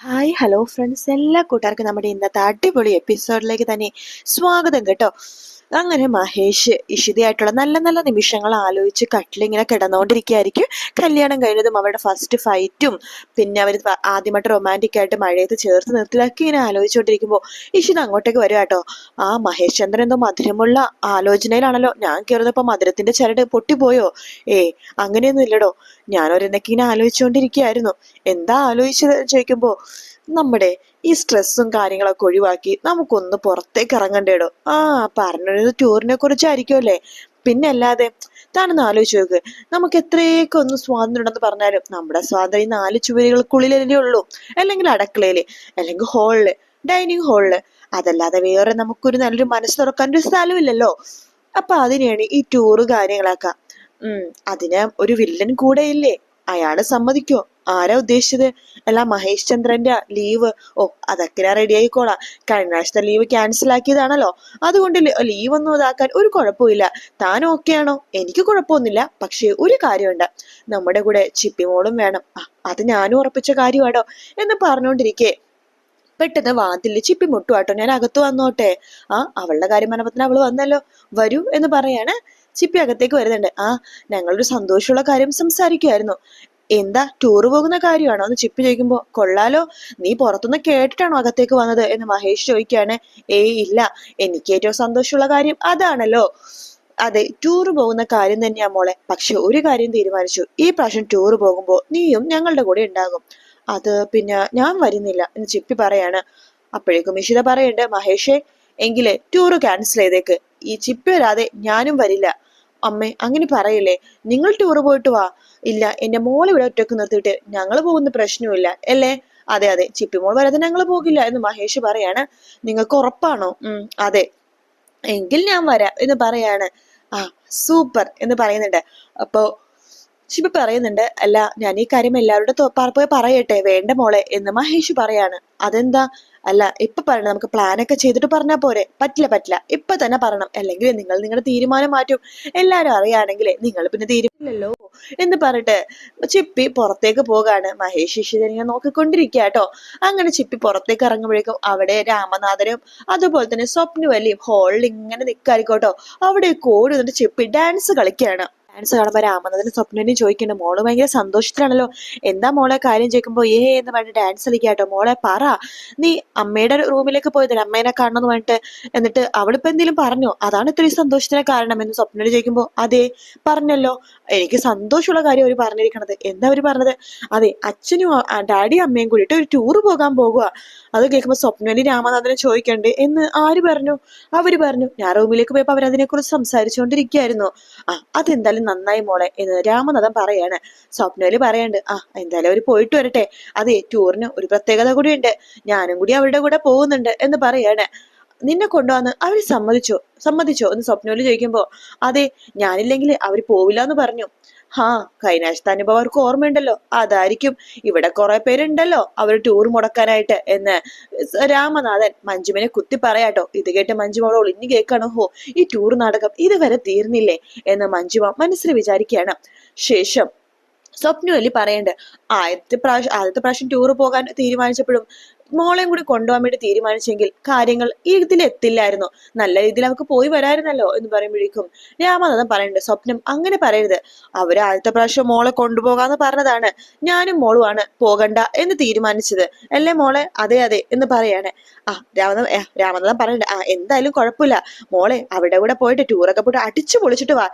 Hi hello friends എല്ലാ കൂട്ടുകാർക്കും നമ്മുടെ ഇന്നത്തെ അടിപൊളി എപ്പിസോഡിലേക്ക് തന്നെ സ്വാഗതം കേട്ടോ. അങ്ങനെ മഹേഷ് ഇഷിതയായിട്ടുള്ള നല്ല നല്ല നിമിഷങ്ങൾ ആലോചിച്ച് കട്ടിലിങ്ങനെ കിടന്നുകൊണ്ടിരിക്കുകയായിരിക്കും. കല്യാണം കഴിഞ്ഞതും അവരുടെ ഫസ്റ്റ് ഫൈറ്റും പിന്നെ അവർ ആദ്യമായിട്ട് റൊമാന്റിക് ആയിട്ട് മഴയത്ത് ചേർത്ത് നിർത്തിലാക്കി ഇങ്ങനെ ആലോചിച്ചുകൊണ്ടിരിക്കുമ്പോൾ ഇഷിത അങ്ങോട്ടേക്ക് വരും കേട്ടോ. ആ മഹേഷ് ചന്ദ്രൻ എന്തോ മധുരമുള്ള ആലോചനയിലാണല്ലോ. ഞാൻ കയറുന്നപ്പോൾ മധുരത്തിന്റെ ചരട് പൊട്ടിപ്പോയോ? ഏ അങ്ങനെയൊന്നും ഇല്ലടോ. ഞാനൊരെന്നൊക്കെ ഇങ്ങനെ ആലോചിച്ചുകൊണ്ടിരിക്കുകയായിരുന്നു എന്താ ആലോചിച്ചത് ചോദിക്കുമ്പോൾ നമ്മുടെ ഈ സ്ട്രെസ്സും കാര്യങ്ങളൊക്കെ ഒഴിവാക്കി നമുക്കൊന്ന് പുറത്തേക്ക് ഇറങ്ങണ്ടേടോ ആ പറഞ്ഞൊരു ടൂറിനെ കുറിച്ചായിരിക്കും അല്ലേ? പിന്നെ അല്ലാതെ താനൊന്ന് ആലോചിച്ച് നോക്ക്. നമുക്ക് എത്രയൊക്കെ ഒന്ന് സ്വാതന്ത്ര്യം ഉണ്ടെന്ന് പറഞ്ഞാലും നമ്മുടെ സ്വാതന്ത്ര്യം നാല് ചുവരുകൾക്കുള്ളിലല്ലേ ഉള്ളൂ. അല്ലെങ്കിൽ അടക്കളയിൽ അല്ലെങ്കിൽ ഹാളിൽ ഡൈനിങ് ഹാളിൽ അതല്ലാതെ വേറെ നമുക്കൊരു നല്ലൊരു മനസ്സ് തുറക്കാൻ ഒരു സ്ഥലമില്ലല്ലോ. അപ്പൊ അതിനെയാണ് ഈ ടൂറ് കാര്യങ്ങളൊക്കെ. അതിന് ഒരു വില്ലൻ കൂടെ ഇല്ലേ അയാൾ സമ്മതിക്കോ? ആരാ ഉദ്ദേശിച്ചത്? അല്ല മഹേഷ് ചന്ദ്രന്റെ ലീവ്. ഓ അതൊക്കെ ഞാൻ റെഡി ആയിക്കോളാം. കഴിഞ്ഞ പ്രാവശ്യത്തെ ലീവ് ക്യാൻസൽ ആക്കിയതാണല്ലോ. അതുകൊണ്ട് ലീവ് ഒന്നും ഇതാക്കാൻ ഒരു കുഴപ്പമില്ല. താൻ ഓക്കെ ആണോ? എനിക്ക് കുഴപ്പമൊന്നുമില്ല. പക്ഷേ ഒരു കാര്യമുണ്ട്. നമ്മുടെ കൂടെ ചിപ്പിമോളും വേണം. അത് ഞാനും ഉറപ്പിച്ച കാര്യമാണോ എന്ന് പറഞ്ഞുകൊണ്ടിരിക്കേ. പെട്ടെന്ന് വാതിലിൽ ചിപ്പി മുട്ടുവാട്ടോ. ഞാൻ അകത്ത് വന്നോട്ടെ. ആ അവളുടെ കാര്യം പറഞ്ഞപ്പത്തിന് അവൾ വന്നല്ലോ. വരൂ എന്ന് പറയാണ്. ചിപ്പി അകത്തേക്ക് വരുന്നുണ്ട്. ആ ഞങ്ങളൊരു സന്തോഷമുള്ള കാര്യം സംസാരിക്കുമായിരുന്നു എന്താ ടൂറ് പോകുന്ന കാര്യമാണോ എന്ന് ചിപ്പി ചോദിക്കുമ്പോ കൊള്ളാലോ നീ പുറത്തുനിന്ന് കേട്ടിട്ടാണോ അകത്തേക്ക് വന്നത്? എന്ന് മഹേഷ് ചോദിക്കാണ് ഏയ് ഇല്ല എനിക്ക് ഏറ്റവും സന്തോഷമുള്ള കാര്യം അതാണല്ലോ. അതെ ടൂറ് പോകുന്ന കാര്യം തന്നെയാ മോളെ. പക്ഷെ ഒരു കാര്യം തീരുമാനിച്ചു. ഈ പ്രാവശ്യം ടൂറ് പോകുമ്പോ നീയും ഞങ്ങളുടെ കൂടെ ഉണ്ടാകും. അത് പിന്നെ ഞാൻ വരുന്നില്ല എന്ന് ചിപ്പി പറയാണ്. അപ്പോഴേക്കും ഇഷിത പറയണ്ട് മഹേഷേ എങ്കിലേ ടൂറ് ക്യാൻസൽ ചെയ്തേക്ക്. ഈ ചിപ്പി വരാതെ ഞാനും വരില്ല. അമ്മേ അങ്ങനെ പറയില്ലേ? നിങ്ങൾ ടൂറ് പോയിട്ട് വാ. ഇല്ല എന്റെ മോൾ ഇവിടെ ഒറ്റയ്ക്ക് നിർത്തിയിട്ട് ഞങ്ങൾ പോകുന്ന പ്രശ്നമില്ല അല്ലേ? അതെ അതെ ചിപ്പിമോൾ വരാതെ ഞങ്ങൾ പോകില്ല എന്ന് മഹേഷ് പറയാണ്. നിങ്ങൾക്ക് ഉറപ്പാണോ? ഉം അതെ. എങ്കിൽ ഞാൻ വരാം എന്ന് പറയാണ്. ആ സൂപ്പർ എന്ന് പറയുന്നുണ്ട്. അപ്പോ ശിവ പറയുന്നുണ്ട് അല്ല ഞാൻ ഈ കാര്യം എല്ലാവരുടെ പോയി പറയട്ടെ വേണ്ട മോളെ എന്ന് മഹേഷ് പറയാണ്. അതെന്താ? അല്ല ഇപ്പൊ പറയണം നമുക്ക് പ്ലാൻ ഒക്കെ ചെയ്തിട്ട് പറഞ്ഞാ പോരെ. പറ്റില്ല പറ്റില്ല. ഇപ്പൊ തന്നെ പറയണം. അല്ലെങ്കിൽ നിങ്ങൾ നിങ്ങളുടെ തീരുമാനം മാറ്റും. എല്ലാരും അറിയാണെങ്കിലേ നിങ്ങൾ പിന്നെ തീരുമാനമില്ലല്ലോ എന്ന് പറഞ്ഞിട്ട് ചിപ്പി പുറത്തേക്ക് പോകാണ്. മഹേഷ് ഇഷിതനെ നോക്കിക്കൊണ്ടിരിക്കുക കേട്ടോ അങ്ങനെ ചിപ്പി പുറത്തേക്ക് ഇറങ്ങുമ്പോഴേക്കും അവിടെ രാമനാഥനും അതുപോലെ തന്നെ സ്വപ്നവല്ലിയും ഹോളിൽ ഇങ്ങനെ നിൽക്കായിരിക്കോട്ടോ അവിടെ കോടി ചിപ്പി ഡാൻസ് കളിക്കുകയാണ് ഡാൻസ് കാണുമ്പോൾ രാമനാഥനും സ്വപ്നനും ചോദിക്കുന്നുണ്ട് മോൾ ഭയങ്കര സന്തോഷത്തിലാണല്ലോ. എന്താ മോളെ കാര്യം ചോദിക്കുമ്പോൾ ഏ എന്ന് പറഞ്ഞിട്ട് ഡാൻസ് കളിക്കാട്ടോ. മോളെ പറ. നീ അമ്മയുടെ റൂമിലേക്ക് പോയതല്ലേ അമ്മേനെ കാണണം എന്ന് പറഞ്ഞിട്ട്? എന്നിട്ട് അവളിപ്പോൾ എന്തെങ്കിലും പറഞ്ഞോ? അതാണ് ഇത്രയും സന്തോഷത്തിന് കാരണം എന്ന് സ്വപ്നന് ചോദിക്കുമ്പോൾ അതെ പറഞ്ഞല്ലോ. എനിക്ക് സന്തോഷമുള്ള കാര്യം അവർ പറഞ്ഞിരിക്കണത്. എന്താ അവർ പറഞ്ഞത്? അതെ അച്ഛനും ഡാഡിയും അമ്മയും കൂടിയിട്ട് ഒരു ടൂർ പോകാൻ പോകുക അത് കേൾക്കുമ്പോൾ സ്വപ്നന് രാമനാഥനെ ചോദിക്കണ്ടേ എന്ന് ആര് പറഞ്ഞു? അവർ പറഞ്ഞു. ഞാൻ റൂമിലേക്ക് പോയപ്പോൾ അവരതിനെക്കുറിച്ച് സംസാരിച്ചുകൊണ്ടിരിക്കുകയായിരുന്നു. ആ അതെന്തായാലും നന്നായി മോളെ എന്ന് രാമനാഥൻ പറയാണ്. സ്വപ്നയിൽ പറയണ്ട് ആ എന്തായാലും അവർ പോയിട്ട് വരട്ടെ. അതെ ടൂറിന് ഒരു പ്രത്യേകത കൂടിയുണ്ട് ഞാനും കൂടി അവരുടെ കൂടെ പോകുന്നുണ്ട് എന്ന് പറയാണ്. നിന്നെ കൊണ്ടുവന്ന് അവർ സമ്മതിച്ചോ സമ്മതിച്ചോ എന്ന് സ്വപ്നോൽ ചോദിക്കുമ്പോ അതെ ഞാനില്ലെങ്കിൽ അവർ പോവില്ല എന്ന് പറഞ്ഞു. ഹാ കൈനാശത്തെ അനുഭവം അവർക്ക് ഓർമ്മയുണ്ടല്ലോ. അതായിരിക്കും. ഇവിടെ കുറെ പേരുണ്ടല്ലോ അവർ ടൂർ മുടക്കാനായിട്ട്. എന്ന് രാമനാഥൻ മഞ്ജുവിനെ കുത്തി പറയാട്ടോ. ഇത് കേട്ട് മഞ്ജുമ അവൾ ഒളിഞ്ഞു കേൾക്കണം. ഹോ ഈ ടൂർ നാടകം ഇതുവരെ തീർന്നില്ലേ? എന്ന് മഞ്ജുമ മനസ്സിൽ വിചാരിക്കുകയാണ് ശേഷം സ്വപ്നവല്ലി പറയണ്ട് ആദ്യത്തെ പ്രാവശ്യം ആദ്യത്തെ പ്രാവശ്യം ടൂർ പോകാൻ തീരുമാനിച്ചപ്പോഴും മോളെയും കൂടി കൊണ്ടുപോകാൻ വേണ്ടി തീരുമാനിച്ചെങ്കിൽ കാര്യങ്ങൾ ഇതിലെത്തില്ലായിരുന്നു. നല്ല രീതിയിൽ അവർക്ക് പോയി വരായിരുന്നല്ലോ എന്ന് പറയുമ്പോഴേക്കും രാമനാഥൻ പറയുന്നുണ്ട് സ്വപ്നം അങ്ങനെ പറയരുത്. അവർ ആദ്യത്തെ പ്രാവശ്യം മോളെ കൊണ്ടുപോകാന്ന് പറഞ്ഞതാണ്. ഞാനും മോളുമാണ് പോകണ്ട എന്ന് തീരുമാനിച്ചത്. അല്ലേ മോളെ? അതെ അതെ എന്ന് പറയാണ്. ആ രാമനാഥൻ രാമനാഥൻ പറയുന്നുണ്ട് ആ എന്തായാലും കുഴപ്പമില്ല. മോളെ അവിടെ കൂടെ പോയിട്ട് ടൂറൊക്കെ പോയിട്ട് അടിച്ചു പൊളിച്ചിട്ട് വാ.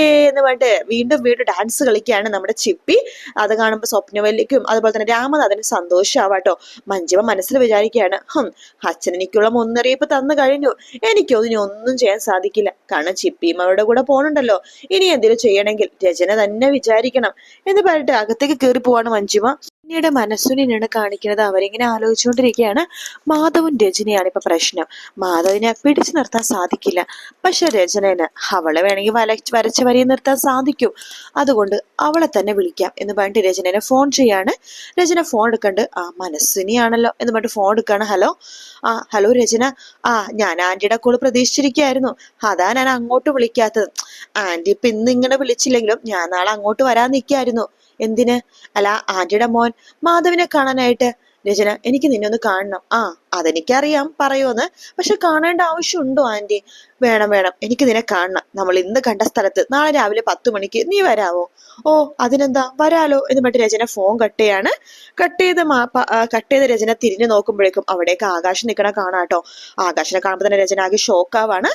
ഏ എന്ന് പറഞ്ഞിട്ട് വീണ്ടും വീണ്ടും ഡാൻസ് കളിക്കുകയാണ് നമ്മുടെ ചിപ്പി. അത് കാണുമ്പോൾ സ്വപ്നവല്ലിക്കും അതുപോലെ തന്നെ രാമനാഥന് സന്തോഷമാവാട്ടോ മഞ്ജുവ മനസ്സിൽ വിചാരിക്കുകയാണ് ഹം അച്ഛൻ എനിക്കുള്ള മുന്നറിയിപ്പ് തന്നു കഴിഞ്ഞു. എനിക്കോ ഇനി ഒന്നും ചെയ്യാൻ സാധിക്കില്ല. കാരണം ചിപ്പിയും അവരുടെ കൂടെ പോകണുണ്ടല്ലോ ഇനി എന്തെങ്കിലും ചെയ്യണമെങ്കിൽ രചന തന്നെ വിചാരിക്കണം. എന്ന് പറഞ്ഞിട്ട് അകത്തേക്ക് കയറി പോവാണ് മഞ്ജുമ. പിന്നീട് മനസ്സുനിനാണ് കാണിക്കുന്നത് അവരിങ്ങനെ ആലോചിച്ചുകൊണ്ടിരിക്കുകയാണ്. മാധവും രജനിയാണ് ഇപ്പൊ പ്രശ്നം. മാധവിനെ പിടിച്ചു നിർത്താൻ സാധിക്കില്ല. പക്ഷെ രചനന് അവളെ വേണമെങ്കിൽ വല വരച്ച വരിയിൽ നിർത്താൻ സാധിക്കും. അതുകൊണ്ട് അവളെ തന്നെ വിളിക്കാം എന്ന് പറഞ്ഞിട്ട് രചനനെ ഫോൺ ചെയ്യാണ്. രചന ഫോൺ എടുക്കണ്ട്. ആ മനസ്സിനെയാണല്ലോ എന്ന് പറഞ്ഞിട്ട് ഫോൺ എടുക്കാണ്. ഹലോ? ആ ഹലോ രചന ആ ഞാൻ ആന്റിയുടെ കോൾ പ്രതീക്ഷിച്ചിരിക്കുകയായിരുന്നു. അതാ ഞാൻ അങ്ങോട്ട് വിളിക്കാത്തത്. ആന്റി ഇപ്പൊ ഇന്ന് ഇങ്ങനെ വിളിച്ചില്ലെങ്കിലും ഞാൻ നാളെ അങ്ങോട്ട് വരാൻ നിൽക്കായിരുന്നു എന്തിന്? അല്ല ആന്റിയുടെ മോൻ മാധവിനെ കാണാനായിട്ട് രചന എനിക്ക് നിന്നെ ഒന്ന് കാണണം. ആ അതെനിക്കറിയാം പറയുമെന്ന് പക്ഷെ കാണേണ്ട ആവശ്യമുണ്ടോ ആന്റി വേണം വേണം. എനിക്ക് നിന്നെ കാണണം. നമ്മൾ ഇന്ന് കണ്ട സ്ഥലത്ത് നാളെ രാവിലെ പത്ത് മണിക്ക് നീ വരാവോ? ഓ അതിനെന്താ? വരാലോ എന്ന് പറഞ്ഞിട്ട് രചന ഫോൺ കട്ട് ചെയ്യാണ്. കട്ട് ചെയ്ത് കട്ട് ചെയ്ത രചന തിരിഞ്ഞു നോക്കുമ്പോഴേക്കും അവിടേക്ക് ആകാശം നിൽക്കണ കാണാട്ടോ ആകാശനെ കാണുമ്പോൾ തന്നെ രചന ആകെ ഷോക്കാവാണ്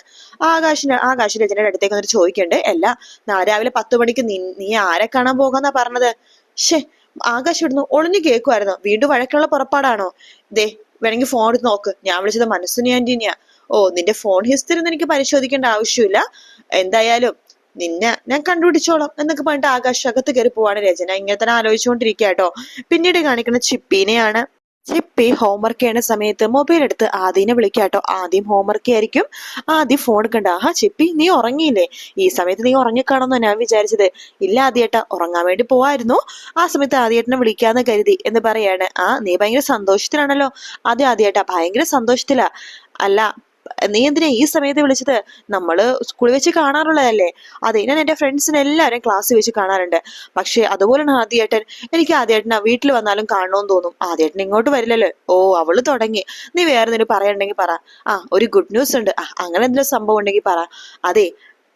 ആകാശിന് ആകാശ രചനയുടെ അടുത്തേക്ക് വന്നിട്ട് ചോദിക്കണ്ടേ അല്ല നാളെ രാവിലെ പത്ത് മണിക്ക് നീ ആരെ കാണാൻ പോകാന്നാ പറഞ്ഞത്? ഷേ ആകാശ് ഇടുന്നു ഒളിഞ്ഞു കേൾക്കുമായിരുന്നു വീണ്ടും വഴക്കുള്ള പുറപ്പാടാണോ? ദേ വേണമെങ്കിൽ ഫോൺ എടുത്ത് നോക്ക്. ഞാൻ വിളിച്ചത് മനസ്സിന് ആന്റീനിയാ. ഓ നിന്റെ ഫോൺ ഹിസ്റ്ററി ഒന്നും എനിക്ക് പരിശോധിക്കേണ്ട ആവശ്യമില്ല. എന്തായാലും നിന്നെ ഞാൻ കണ്ടുപിടിച്ചോളാം എന്നൊക്കെ പറഞ്ഞിട്ട് ആകാശ് അകത്ത് കയറി പോവാണ് രചന. ഇങ്ങനെ തന്നെ ആലോചിച്ചുകൊണ്ടിരിക്കുക കേട്ടോ പിന്നീട് കാണിക്കുന്ന ചിപ്പീനെയാണ് ചിപ്പി ഹോംവർക്ക് ചെയ്യണ സമയത്ത് മൊബൈൽ എടുത്ത് ആദ്യനെ വിളിക്കാട്ടോ. ആദ്യം ഹോംവർക്ക് ആയിരിക്കും ആദ്യം ഫോൺ കണ്ട ആഹാ ചിപ്പി നീ ഉറങ്ങിയില്ലേ? ഈ സമയത്ത് നീ ഉറങ്ങിക്കാണെന്നോ ഞാൻ വിചാരിച്ചത്. ഇല്ല ആദ്യേട്ട ഉറങ്ങാൻ വേണ്ടി പോവായിരുന്നു. ആ സമയത്ത് ആദ്യേട്ടനെ വിളിക്കാന്ന് കരുതി എന്ന് പറയാണ്. ആ നീ ഭയങ്കര സന്തോഷത്തിലാണല്ലോ. അതെ ആദ്യേട്ട ഭയങ്കര സന്തോഷത്തിലാ. അല്ല നീ എന്തിനാ ഈ സമയത്ത് വിളിച്ചത്? നമ്മൾ സ്കൂളിൽ വെച്ച് കാണാറുള്ളതല്ലേ. അതെ ഞാൻ എന്റെ ഫ്രണ്ട്സിനെ എല്ലാവരും ക്ലാസ്സിൽ വെച്ച് കാണാറുണ്ട്. പക്ഷെ അതുപോലെയാണ് ആദ്യേട്ടൻ. എനിക്ക് ആദ്യേട്ടനാ വീട്ടിൽ വന്നാലും കാണണമെന്ന് തോന്നും. ആദ്യേട്ടൻ ഇങ്ങോട്ട് വരില്ലല്ലോ. ഓ അവൾ തുടങ്ങി. നീ വേറെ എന്തെങ്കിലും പറയണ്ടെങ്കിൽ പറ. ആ ഒരു ഗുഡ് ന്യൂസ് ഉണ്ട്. ആ അങ്ങനെ എന്തെങ്കിലും സംഭവം ഉണ്ടെങ്കിൽ പറ. അതെ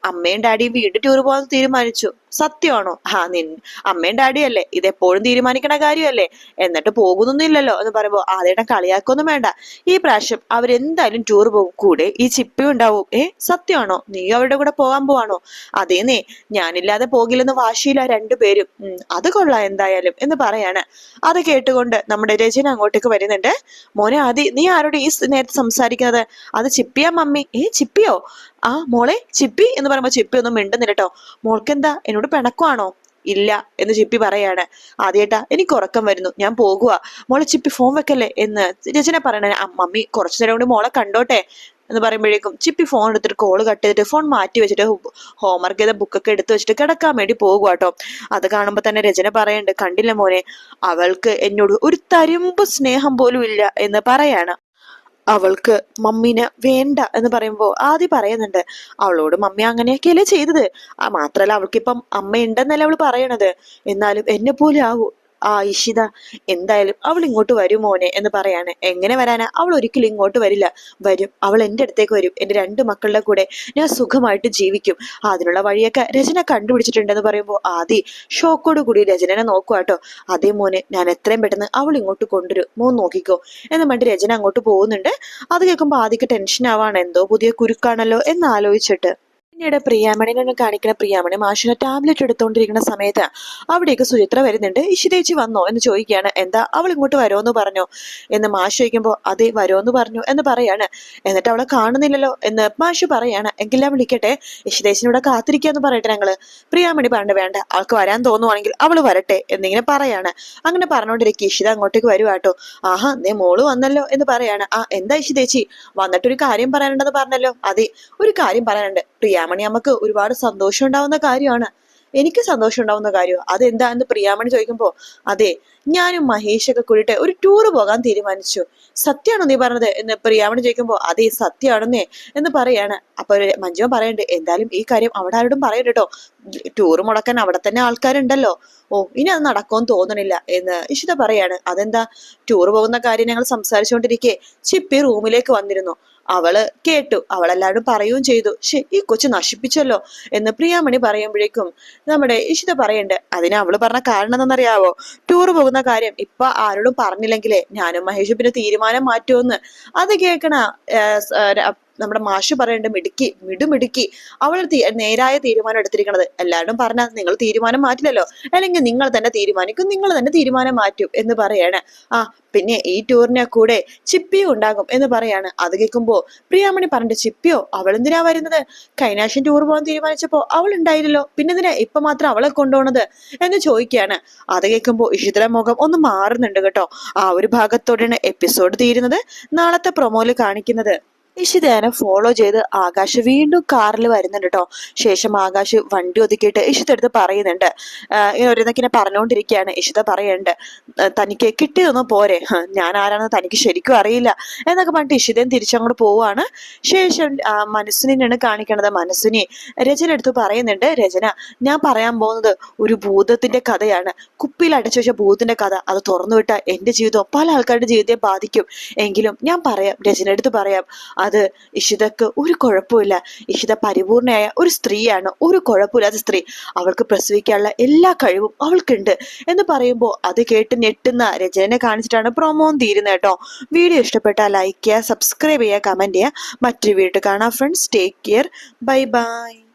അമ്മയും ഡാഡിയും വീണ്ടും ടൂർ പോകാൻ തീരുമാനിച്ചു. സത്യമാണോ? ആ നിൻ അമ്മയും ഡാഡിയല്ലേ ഇതെപ്പോഴും തീരുമാനിക്കണ കാര്യമല്ലേ? എന്നിട്ട് പോകുന്നൊന്നുമില്ലല്ലോ എന്ന് പറയുമ്പോൾ ആദ്യം കളിയാക്കൊന്നും വേണ്ട. ഈ പ്രാവശ്യം അവരെന്തായാലും ടൂർ പോകും. കൂടെ ഈ ചിപ്പി ഉണ്ടാവും. ഏ സത്യമാണോ? നീ അവരുടെ കൂടെ പോകാൻ പോവാണോ? അതേന്നേ ഞാനില്ലാതെ പോകില്ലെന്ന് വാശിയില്ല രണ്ടുപേരും അത് കൊള്ളാം എന്തായാലും എന്ന് പറയാണ്. അത് കേട്ടുകൊണ്ട് നമ്മുടെ രചന അങ്ങോട്ടേക്ക് വരുന്നുണ്ട്. മോനെ ആദി നീ ആരോട് ഈ നേരത്തെ സംസാരിക്കുന്നത്? അത് ചിപ്പിയാ മമ്മി? ഏ ചിപ്പിയോ? ആ മോളെ ചിപ്പി എന്ന് പറയുമ്പോ ചിപ്പി ഒന്നും മിണ്ടുന്നില്ല കേട്ടോ മോൾക്കെന്താ? എന്നോട് പിണക്കുവാണോ? ഇല്ല എന്ന് ചിപ്പി പറയാണ്. ആദ്യേട്ടാ എനിക്ക് ഉറക്കം വരുന്നു. ഞാൻ പോകുക മോളെ ചിപ്പി ഫോൺ വെക്കല്ലേ? എന്ന് രചന പറയണേ. മമ്മി കുറച്ചു നേരം കൂടി മോളെ കണ്ടോട്ടെ? എന്ന് പറയുമ്പോഴേക്കും ചിപ്പി ഫോൺ എടുത്തിട്ട് കോൾ കട്ട് ചെയ്തിട്ട് ഫോൺ മാറ്റി വെച്ചിട്ട് ഹോംവർക്ക് ചെയ്ത ബുക്കൊക്കെ എടുത്തു വെച്ചിട്ട് കിടക്കാൻ വേണ്ടി പോകുക കേട്ടോ അത് കാണുമ്പോൾ തന്നെ രചന പറയുന്നുണ്ട് കണ്ടില്ല മോനെ അവൾക്ക് എന്നോട് ഒരു തരുമ്പ് സ്നേഹം പോലും ഇല്ല എന്ന് പറയാണ്. അവൾക്ക് മമ്മീനെ വേണ്ട എന്ന് പറയുമ്പോൾ ആദ്യം പറയുന്നുണ്ട് അവളോട് മമ്മി അങ്ങനെയൊക്കെയല്ലേ ചെയ്തത്? ആ മാത്രല്ല അവൾക്കിപ്പം അമ്മയുണ്ടെന്നല്ലേ അവൾ പറയണത്. എന്നാലും എന്നെ പോലെ ആവൂ. ആ ഇഷിത എന്തായാലും അവൾ ഇങ്ങോട്ട് വരും മോനെ എന്ന് പറയാണ്. എങ്ങനെ വരാനാ? അവൾ ഒരിക്കലും ഇങ്ങോട്ട് വരില്ല. വരും. അവൾ എന്റെ അടുത്തേക്ക് വരും. എന്റെ രണ്ട് മക്കളുടെ കൂടെ ഞാൻ സുഖമായിട്ട് ജീവിക്കും. അതിനുള്ള വഴിയൊക്കെ രചന കണ്ടുപിടിച്ചിട്ടുണ്ടെന്ന് പറയുമ്പോൾ ആദി ഷോക്കോട് കൂടി രചനനെ നോക്കുക കേട്ടോ. അതേ മോനെ ഞാൻ എത്രയും പെട്ടെന്ന് അവൾ ഇങ്ങോട്ട് കൊണ്ടുവരും. മോൻ നോക്കിക്കോ. എന്ന് പറഞ്ഞ് രചന അങ്ങോട്ട് പോകുന്നുണ്ട്. അത് കേൾക്കുമ്പോൾ ആദിക്ക് ടെൻഷൻ ആവാണ്. എന്തോ പുതിയ കുരുക്കാണല്ലോ എന്ന് ആലോചിച്ചിട്ട്. പിന്നീട് പ്രിയാമണിനെ കാണിക്കുന്ന പ്രിയാമണി മാഷിനെ ടാബ്ലറ്റ് എടുത്തുകൊണ്ടിരിക്കുന്ന സമയത്ത് അവിടേക്ക് സുചിത്ര വരുന്നുണ്ട്. ഇഷിതേച്ചി വന്നോ എന്ന് ചോദിക്കുകയാണ്. എന്താ അവൾ ഇങ്ങോട്ട് വരുമെന്ന് പറഞ്ഞോ? എന്ന് മാഷ് ചോദിക്കുമ്പോൾ അതെ വരുമെന്ന് പറഞ്ഞു എന്ന് പറയാണ്. എന്നിട്ട് അവളെ കാണുന്നില്ലല്ലോ എന്ന് മാഷ് പറയാണ്. എങ്കിലും വിളിക്കട്ടെ? ഇഷിതേച്ചിനോട് കാത്തിരിക്കാന്ന് പറയട്ടെ ഞങ്ങൾ. പ്രിയാമണി പറഞ്ഞു വേണ്ട അവൾക്ക് വരാൻ തോന്നുവാണെങ്കിൽ അവൾ വരട്ടെ എന്നിങ്ങനെ പറയാണ്. അങ്ങനെ പറഞ്ഞുകൊണ്ടിരിക്കും ഇഷിത അങ്ങോട്ടേക്ക് വരുവാട്ടോ ആഹാ നീ മോൾ വന്നല്ലോ എന്ന് പറയാണ്. ആ എന്താ ഇഷിതേച്ചി വന്നിട്ടൊരു കാര്യം പറയാനുണ്ടെന്ന് പറഞ്ഞല്ലോ. അതെ ഒരു കാര്യം പറയാനുണ്ട്. പ്രിയാമണി അമ്മയ്ക്ക് ഒരുപാട് സന്തോഷം ഉണ്ടാവുന്ന കാര്യമാണ്. എനിക്ക് സന്തോഷം ഉണ്ടാവുന്ന കാര്യം അതെന്താ എന്ന് പ്രിയാമണി ചോദിക്കുമ്പോ അതെ ഞാനും മഹേഷൊക്കെ കൂടിയിട്ട് ഒരു ടൂർ പോകാൻ തീരുമാനിച്ചു. സത്യമാണോ നീ പറഞ്ഞത്? എന്ന് പ്രിയാമണി ചോദിക്കുമ്പോ അതെ സത്യമാണെന്നേ എന്ന് പറയാണ്. അപ്പൊ മഞ്ജുവ പറയണ്ട് എന്തായാലും ഈ കാര്യം അവിടെ ആരോടും പറയണ്ട കേട്ടോ ടൂർ മുടക്കാൻ അവിടെ തന്നെ ആൾക്കാരുണ്ടല്ലോ. ഓ ഇനി അത് നടക്കുമെന്ന് തോന്നണില്ല എന്ന് ഇഷിത പറയാണ്. അതെന്താ? ടൂർ പോകുന്ന കാര്യം ഞങ്ങൾ സംസാരിച്ചുകൊണ്ടിരിക്കെ ചിപ്പി റൂമിലേക്ക് വന്നിരുന്നു. അവൾ കേട്ടു. അവളെല്ലാവരും പറയുകയും ചെയ്തു. ശേ ഈ കൊച്ചു നശിപ്പിച്ചല്ലോ? എന്ന് പ്രിയാമണി പറയുമ്പോഴേക്കും നമ്മുടെ ഇഷിത പറയണ്ട്. അതിന് അവൾ പറഞ്ഞ കാരണം എന്തെന്നറിയാവോ ടൂർ പോകുന്ന കാര്യം ഇപ്പൊ ആരോടും പറഞ്ഞില്ലെങ്കിലേ ഞാനും മഹേഷും പിന്നെ തീരുമാനം മാറ്റുമെന്ന് അത് കേൾക്കണ നമ്മുടെ മാഷ് പറയേണ്ട മിടുക്കി മിടുമിടുക്കി അവൾ നേരായ തീരുമാനം എടുത്തിരിക്കണത്. എല്ലാവരും പറഞ്ഞാൽ നിങ്ങൾ തീരുമാനം മാറ്റില്ലല്ലോ. അല്ലെങ്കിൽ നിങ്ങൾ തന്നെ തീരുമാനിക്കും നിങ്ങൾ തന്നെ തീരുമാനം മാറ്റും എന്ന് പറയാണ്. ആ പിന്നെ ഈ ടൂറിനെ കൂടെ ചിപ്പിയും ഉണ്ടാകും എന്ന് പറയാണ്. അത് കേൾക്കുമ്പോ പ്രിയാമണി പറഞ്ഞിട്ട് ചിപ്പിയോ? അവൾ എന്തിനാ വരുന്നത്? കൈനാശൻ ടൂർ പോകാൻ തീരുമാനിച്ചപ്പോ അവൾ ഉണ്ടായില്ലല്ലോ. പിന്നെ എന്തിനാ ഇപ്പൊ മാത്രം അവളെ കൊണ്ടുപോണത്? എന്ന് ചോദിക്കുകയാണ്. അത് കേൾക്കുമ്പോ ഇഷിതര മുഖം ഒന്ന് മാറുന്നുണ്ട് കേട്ടോ. ആ ഒരു ഭാഗത്തോടെയാണ് എപ്പിസോഡ് തീരുന്നത്. നാളത്തെ പ്രൊമോയിൽ കാണിക്കുന്നത്. ഇഷിതേനെ ഫോളോ ചെയ്ത് ആകാശ് വീണ്ടും കാറിൽ വരുന്നുണ്ട് കേട്ടോ ശേഷം ആകാശ് വണ്ടി ഒതുക്കിയിട്ട് ഇഷിത എടുത്ത് പറയുന്നുണ്ട്. ഓരോന്നൊക്കെ പറഞ്ഞുകൊണ്ടിരിക്കുകയാണ് ഇഷിത പറയുന്നുണ്ട് തനിക്ക് കിട്ടിയതൊന്നും പോരെ. ഞാൻ ആരാണെന്ന് തനിക്ക് ശരിക്കും അറിയില്ല. എന്നൊക്കെ പറഞ്ഞിട്ട് ഇഷിതയും തിരിച്ചങ്ങോട്ട് പോവാണ്. ശേഷം മനസ്സിനെയാണ് കാണിക്കണത്. മനസ്സിനെ രചന എടുത്ത് പറയുന്നുണ്ട് രചന ഞാൻ പറയാൻ പോകുന്നത് ഒരു ഭൂതത്തിന്റെ കഥയാണ്. കുപ്പിയിൽ അടച്ചു വെച്ച ഭൂതത്തിന്റെ കഥ. അത് തുറന്നു വിട്ട എന്റെ ജീവിതം പല ആൾക്കാരുടെ ജീവിതത്തെ ബാധിക്കും. എങ്കിലും ഞാൻ പറയാം രചന എടുത്ത് പറയാം. അത് ഇഷിതക്ക് ഒരു കുഴപ്പമില്ല. ഇഷിത പരിപൂർണയായ ഒരു സ്ത്രീയാണ്. ഒരു കുഴപ്പമില്ലാത്ത സ്ത്രീ. അവൾക്ക് പ്രസവിക്കാനുള്ള എല്ലാ കഴിവും അവൾക്കുണ്ട് എന്ന് പറയുമ്പോൾ അത് കേട്ട് ഞെട്ടുന്ന രചനനെ കാണിച്ചിട്ടാണ് പ്രൊമോൻ തീരുന്നത് കേട്ടോ. വീഡിയോ ഇഷ്ടപ്പെട്ടാൽ ലൈക്ക് ചെയ്യുക സബ്സ്ക്രൈബ് ചെയ്യുക കമന്റ് ചെയ്യുക. മറ്റൊരു വീഡിയോ കാണാം friends take care bye bye